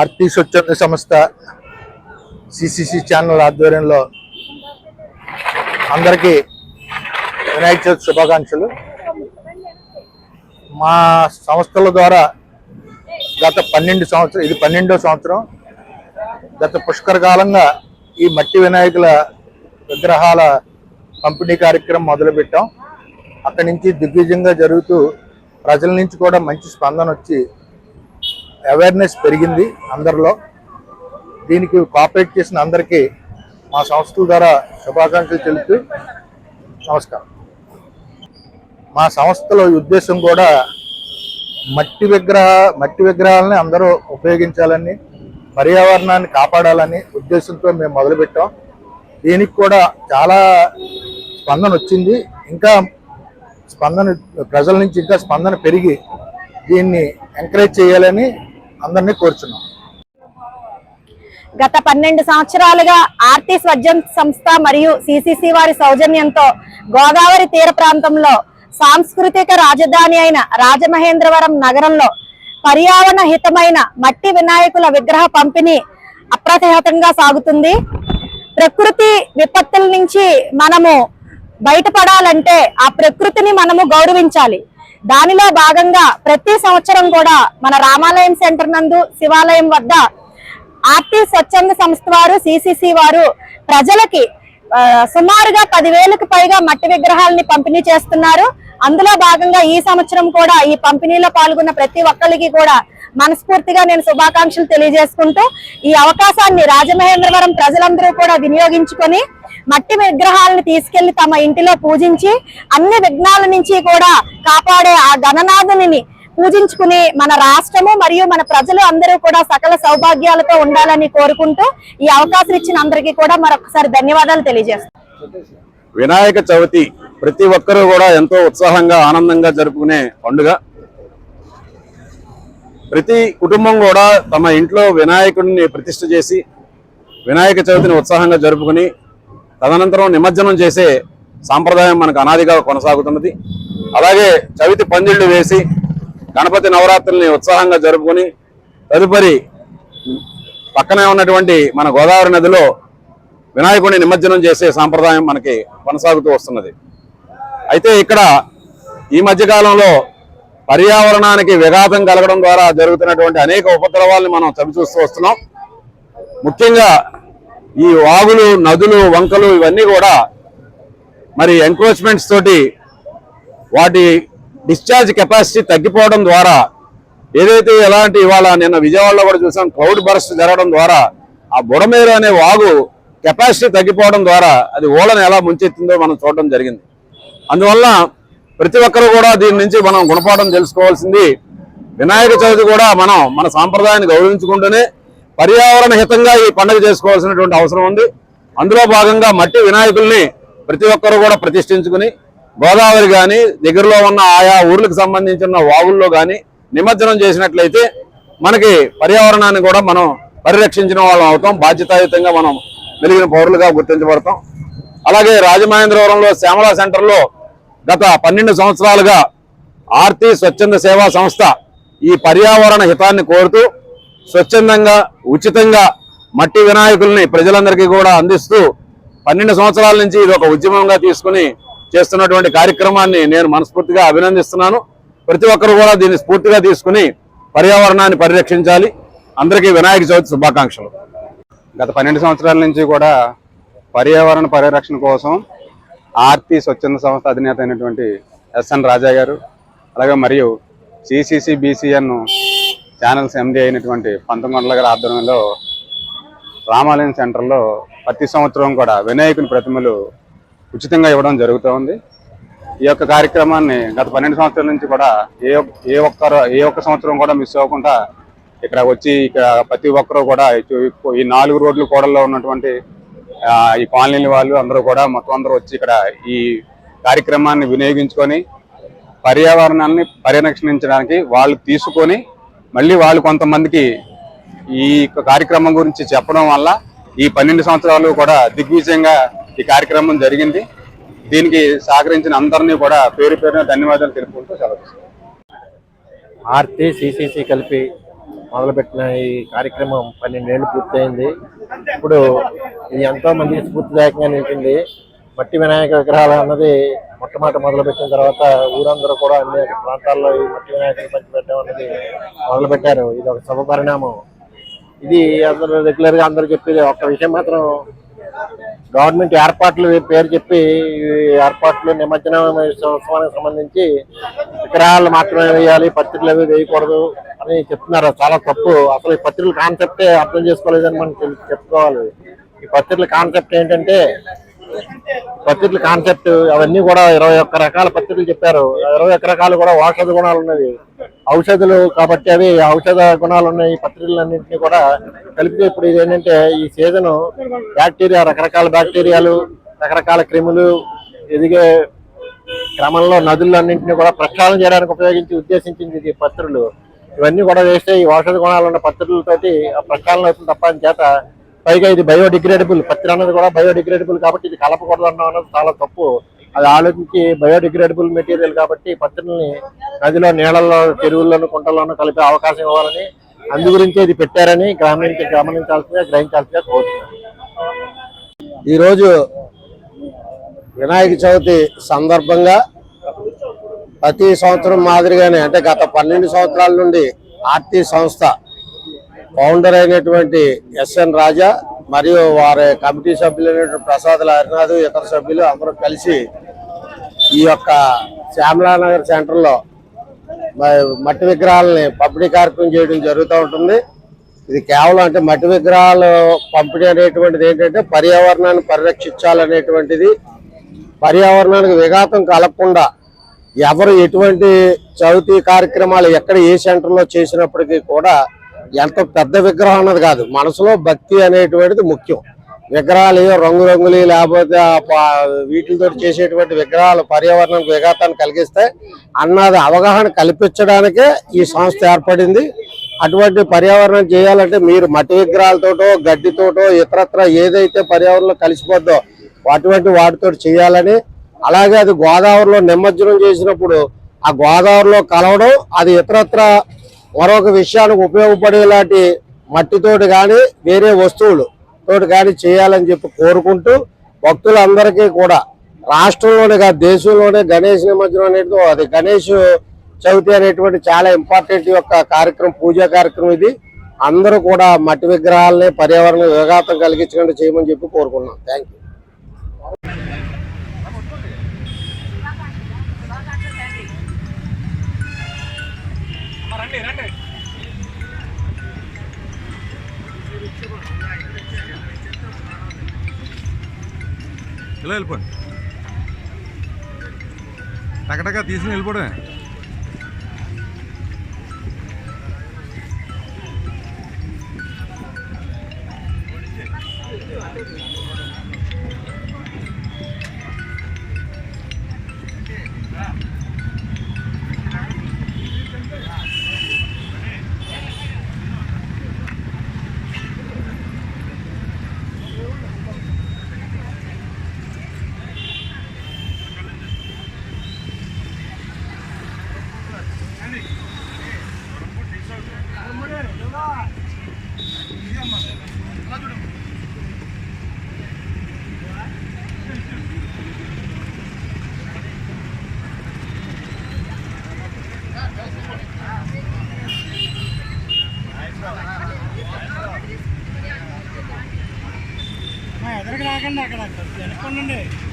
RT స్వచ్ఛంద సంస్థ CCC channel ఆధ్వర్యంలో అందరికీ వినాయక చవితి శుభాకాంక్షలు. మా సంస్థల ద్వారా గత పన్నెండు సంవత్సరం ఇది పన్నెండో సంవత్సరం. గత పుష్కర కాలంగా ఈ మట్టి వినాయకుల విగ్రహాల పంపిణీ కార్యక్రమం మొదలుపెట్టాం. అక్కడి నుంచి దిగ్విజయంగా జరుగుతూ ప్రజల నుంచి కూడా మంచి స్పందన వచ్చి అవేర్నెస్ పెరిగింది అందరిలో. దీనికి కోఆపరేట్ చేసిన అందరికీ మా సంస్థల ద్వారా శుభాకాంక్షలు తెలుపుతూ నమస్కారం. మా సంస్థలో ఉద్దేశం కూడా మట్టి విగ్రహ మట్టి విగ్రహాలని అందరూ ఉపయోగించాలని పర్యావరణాన్ని కాపాడాలని ఉద్దేశంతో మేము మొదలుపెట్టాం. దీనికి కూడా చాలా స్పందన వచ్చింది. ఇంకా స్పందన ప్రజల నుంచి ఇంకా స్పందన పెరిగి దీన్ని ఎంకరేజ్ చేయాలని అందరినీ కోరుచున్నాం. గత పన్నెండు సంవత్సరాలుగా ఆర్తి స్వజ్యం సంస్థ మరియు సిసిసి వారి సౌజన్యంతో గోదావరి తీర ప్రాంతంలో సాంస్కృతిక రాజధాని అయిన రాజమహేంద్రవరం నగరంలో పర్యావరణ హితమైన మట్టి వినాయకుల విగ్రహ పంపిణీ అప్రతిహతంగా సాగుతుంది. ప్రకృతి విపత్తుల నుంచి మనము బయటపడాలంటే ఆ ప్రకృతిని మనము గౌరవించాలి. దానిలో భాగంగా ప్రతి సంవత్సరం కూడా మన రామాలయం సెంటర్ నందు శివాలయం వద్ద ఆర్టీ స్వచ్ఛంద సంస్థ వారు సిసిసి వారు ప్రజలకి సుమారుగా పదివేలకు పైగా మట్టి విగ్రహాలని పంపిణీ చేస్తున్నారు. అందులో భాగంగా ఈ సంవత్సరం కూడా ఈ పంపిణీలో పాల్గొన్న ప్రతి ఒక్కరికి కూడా మనస్ఫూర్తిగా నేను శుభాకాంక్షలు తెలియజేసుకుంటూ ఈ అవకాశాన్ని రాజమహేంద్రవరం ప్రజలందరూ కూడా వినియోగించుకొని మట్టి విగ్రహాలను తీసుకెళ్ళి తమ ఇంటిలో పూజించి అన్ని విఘ్నాల నుంచి కూడా కాపాడే ఆ గణనాథుని పూజించుకుని మన రాష్ట్రము మరియు మన ప్రజలు అందరూ కూడా సకల సౌభాగ్యాలతో ఉండాలని కోరుకుంటూ ఈ అవకాశం ఇచ్చిన అందరికీ కూడా మరొకసారి ధన్యవాదాలు తెలియజేస్తాం వినాయక చవితి ప్రతి ఒక్కరూ కూడా ఎంతో ఉత్సాహంగా ఆనందంగా జరుపుకునే పండుగ. ప్రతి కుటుంబం కూడా తమ ఇంట్లో వినాయకుడిని ప్రతిష్ఠ చేసి వినాయక చవితిని ఉత్సాహంగా జరుపుకుని తదనంతరం నిమజ్జనం చేసే సాంప్రదాయం మనకు అనాదిగా కొనసాగుతున్నది. అలాగే చవితి పందిళ్ళు వేసి గణపతి నవరాత్రుల్ని ఉత్సాహంగా జరుపుకొని తదుపరి పక్కనే ఉన్నటువంటి మన గోదావరి నదిలో వినాయకుడిని నిమజ్జనం చేసే సాంప్రదాయం మనకి కొనసాగుతూ వస్తున్నది. అయితే ఇక్కడ ఈ మధ్యకాలంలో పర్యావరణానికి విఘాతం కలగడం ద్వారా జరుగుతున్నటువంటి అనేక ఉపద్రవాల్ని మనం చవిచూస్తూ వస్తున్నాం. ముఖ్యంగా ఈ వాగులు నదులు వంకలు ఇవన్నీ కూడా మరి ఎంక్రోచ్మెంట్స్ తోటి వాటి డిశ్చార్జ్ కెపాసిటీ తగ్గిపోవడం ద్వారా ఏదైతే ఎలాంటి ఇవాళ నిన్న విజయవాడలో కూడా చూసాం క్లౌడ్ బర్స్ట్ జరగడం ద్వారా ఆ బుడమేరు అనే వాగు కెపాసిటీ తగ్గిపోవడం ద్వారా అది ఓడను ఎలా ముంచెత్తిందో మనం చూడడం జరిగింది. అందువల్ల ప్రతి ఒక్కరూ కూడా దీని నుంచి మనం గుణపాఠం తెలుసుకోవాల్సింది. వినాయక చవితి కూడా మనం మన సాంప్రదాయాన్ని గౌరవించుకుంటూనే పర్యావరణ హితంగా ఈ పండుగ చేసుకోవాల్సినటువంటి అవసరం ఉంది. అందులో భాగంగా మట్టి వినాయకుల్ని ప్రతి ఒక్కరూ కూడా ప్రతిష్ఠించుకుని గోదావరి కానీ దగ్గరలో ఉన్న ఆయా ఊర్లకు సంబంధించిన వాగుల్లో కానీ నిమజ్జనం చేసినట్లయితే మనకి పర్యావరణాన్ని కూడా మనం పరిరక్షించిన వాళ్ళం అవుతాం. బాధ్యతాయుతంగా మనం మెలిగిన పౌరులుగా గుర్తించబడతాం. అలాగే రాజమహేంద్రవరంలో శ్యామల సెంటర్లో గత పన్నెండు సంవత్సరాలుగా ఆర్తి స్వచ్ఛంద సేవా సంస్థ ఈ పర్యావరణ హితాన్ని కోరుతూ స్వచ్ఛందంగా ఉచితంగా మట్టి వినాయకుల్ని ప్రజలందరికీ కూడా అందిస్తూ పన్నెండు సంవత్సరాల నుంచి ఇది ఒక ఉద్యమంగా తీసుకుని చేస్తున్నటువంటి కార్యక్రమాన్ని నేను మనస్ఫూర్తిగా అభినందిస్తున్నాను. ప్రతి ఒక్కరు కూడా దీన్ని స్ఫూర్తిగా తీసుకుని పర్యావరణాన్ని పరిరక్షించాలి. అందరికీ వినాయక చవితి శుభాకాంక్షలు. గత పన్నెండు సంవత్సరాల నుంచి కూడా పర్యావరణ పరిరక్షణ కోసం ఆర్తి స్వచ్ఛంద సంస్థ అధినేత అయినటువంటి ఎస్ఎన్ రాజా గారు అలాగే మరియు సిసిసి బీసీఎన్ ఛానల్స్ ఎండి అయినటువంటి పంతొమ్మిది గారి ఆధ్వర్యంలో రామాలయం సెంటర్లో ప్రతి సంవత్సరం కూడా వినాయకుని ప్రతిమలు ఉచితంగా ఇవ్వడం జరుగుతూ ఉంది. ఈ యొక్క కార్యక్రమాన్ని గత పన్నెండు సంవత్సరాల నుంచి కూడా ఏ ఏ ఒక్కరు ఏ ఒక్క సంవత్సరం కూడా మిస్ అవ్వకుండా ఇక్కడ వచ్చి ఇక్కడ ప్రతి ఒక్కరూ కూడా ఈ నాలుగు రోడ్లు కూడల్లో ఉన్నటువంటి ఈ కాలనీ వాళ్ళు అందరూ కూడా మొత్తం అందరూ వచ్చి ఇక్కడ ఈ కార్యక్రమాన్ని వినియోగించుకొని పర్యావరణాన్ని పరిరక్షించడానికి వాళ్ళు తీసుకొని మళ్ళీ వాళ్ళు కొంతమందికి ఈ యొక్క కార్యక్రమం గురించి చెప్పడం వల్ల ఈ పన్నెండు సంవత్సరాలు కూడా దిగ్విజయంగా ఈ కార్యక్రమం జరిగింది. దీనికి సహకరించిన అందరినీ కూడా పేరు పేరున ధన్యవాదాలు తెలుపుకుంటూ సెలవు ఆర్తి సిసిసి కలిపి మొదలుపెట్టిన ఈ కార్యక్రమం పన్నెండేళ్ళు పూర్తయింది. ఇప్పుడు ఇది ఎంతోమందికి స్ఫూర్తిదాయకంగా నిలిచింది. మట్టి వినాయక విగ్రహాలు అన్నది మొట్టమొదటి మొదలుపెట్టిన తర్వాత ఊరందరూ కూడా అన్ని ప్రాంతాల్లో ఈ మట్టి వినాయకులు పంచిపెట్టడం అన్నది మొదలుపెట్టారు. ఇది ఒక శుభ పరిణామం. ఇది అందరూ రెగ్యులర్గా అందరూ చెప్పేది ఒక్క విషయం మాత్రం. గవర్నమెంట్ ఏర్పాట్లు పేరు చెప్పి ఏర్పాట్లు నిమజ్జనం ఉత్సవానికి సంబంధించి విగ్రహాలు మాత్రమే వేయాలి పత్రికలు అవి వేయకూడదు అని చెప్తున్నారు. చాలా తప్పు. అసలు ఈ పత్రికల కాన్సెప్టే అర్థం చేసుకోలేదని మనం చెప్పుకోవాలి. ఈ పత్రికల కాన్సెప్ట్ ఏంటంటే పత్రికల కాన్సెప్ట్ అవన్నీ కూడా ఇరవై ఒక్క రకాల పత్రికలు చెప్పారు. ఇరవై ఒక్క రకాలు కూడా ఔషధ గుణాలు ఉన్నవి. ఔషధులు కాబట్టి అవి ఔషధ గుణాలు ఉన్న ఈ పత్రికలన్నింటినీ కూడా కలిపితే ఇప్పుడు ఇది ఏంటంటే ఈ సీజన్ బ్యాక్టీరియా రకరకాల బ్యాక్టీరియాలు రకరకాల క్రిములు ఎదిగే క్రమంలో నదులన్నింటినీ కూడా ప్రక్షాళన చేయడానికి ఉపయోగించి ఉద్దేశించింది ఇది పత్రులు. ఇవన్నీ కూడా వేస్తే ఈ ఔషధ గుణాలు ఉన్న పత్రులతోటి ఆ ప్రక్షాళన అవుతుంది తప్ప అని చేత పైగా ఇది బయోడిగ్రేడబుల్ పత్తి అన్నది కూడా బయోడిగ్రేడబుల్ కాబట్టి ఇది కలపకూడదు అన్నది అనేది చాలా తప్పు. అది ఆలోచించి బయోడిగ్రేడబుల్ మెటీరియల్ కాబట్టి పత్తిని నదిలో నీళ్ళల్లో చెరువుల్లోను కుంటల్లోనూ కలిపే అవకాశం ఇవ్వాలని అందు గురించే ఇది పెట్టారని గమనించి గమనించాల్సిందిగా గ్రహించాల్సిందిగా కోరుతున్నాను ఈరోజు వినాయక చవితి సందర్భంగా ప్రతి సంవత్సరం మాదిరిగానే అంటే గత పన్నెండు సంవత్సరాల నుండి ఆర్టీ సంస్థ ఫౌండర్ అయినటువంటి ఎస్ఎన్ రాజా మరియు వారి కమిటీ సభ్యులైనటువంటి ప్రసాద్ హరినాథ్ ఇతర సభ్యులు అందరూ కలిసి ఈ యొక్క శ్యామలానగర్ సెంటర్లో మ- మట్టి విగ్రహాలని పంపిణీ కార్యక్రమం చేయడం జరుగుతూ ఉంటుంది. ఇది కేవలం అంటే మట్టి విగ్రహాలు పంపిణీ అనేటువంటిది ఏంటంటే పర్యావరణాన్ని పరిరక్షించాలనేటువంటిది. పర్యావరణానికి విఘాతం కలగకుండా ఎవరు ఎటువంటి చవితి కార్యక్రమాలు ఎక్కడ ఏ సెంటర్లో చేసినప్పటికీ కూడా ఎంత పెద్ద విగ్రహం అన్నది కాదు. మనసులో భక్తి అనేటువంటిది ముఖ్యం. విగ్రహాలు రంగురంగులు లేకపోతే వీటితో చేసేటువంటి విగ్రహాలు పర్యావరణానికి విఘాతాన్ని కలిగిస్తాయి అన్నది అవగాహన కల్పించడానికే ఈ సంస్థ ఏర్పడింది. అటువంటి పర్యావరణం చేయాలంటే మీరు మట్టి విగ్రహాలతోటో గడ్డితోటో ఇతరత్ర ఏదైతే పర్యావరణంలో కలిసిపోద్దో అటువంటి వాటితో చేయాలని అలాగే అది గోదావరిలో నిమజ్జనం చేసినప్పుడు ఆ గోదావరిలో కలవడం అది ఇతరత్ర మరొక విషయానికి ఉపయోగపడేలాంటి మట్టితోటి కానీ వేరే వస్తువులు తోటి కానీ చేయాలని చెప్పి కోరుకుంటూ భక్తులందరికీ కూడా రాష్ట్రంలోనే కాదు దేశంలోనే గణేష్ నిమజ్జనం అనేది అది గణేష్ చవితి అనేటువంటి చాలా ఇంపార్టెంట్ యొక్క కార్యక్రమం పూజా కార్యక్రమం ఇది. అందరూ కూడా మట్టి విగ్రహాలని పర్యావరణ విఘాతం కలిగించకుండా చేయమని చెప్పి కోరుకున్నాం థ్యాంక్ ఇలా వెళ్ళిపోండి టకటక తీసుకుని వెళ్ళిపోవడమే. అక్కడ. బ్యూటీ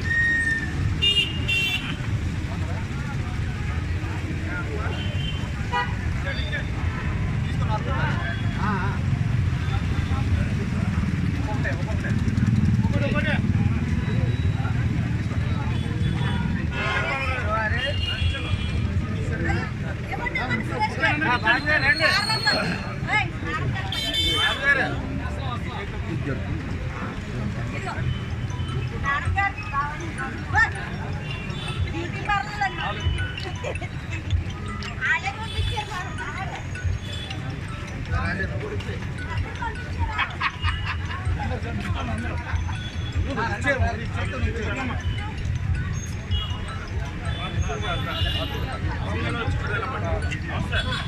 ఆ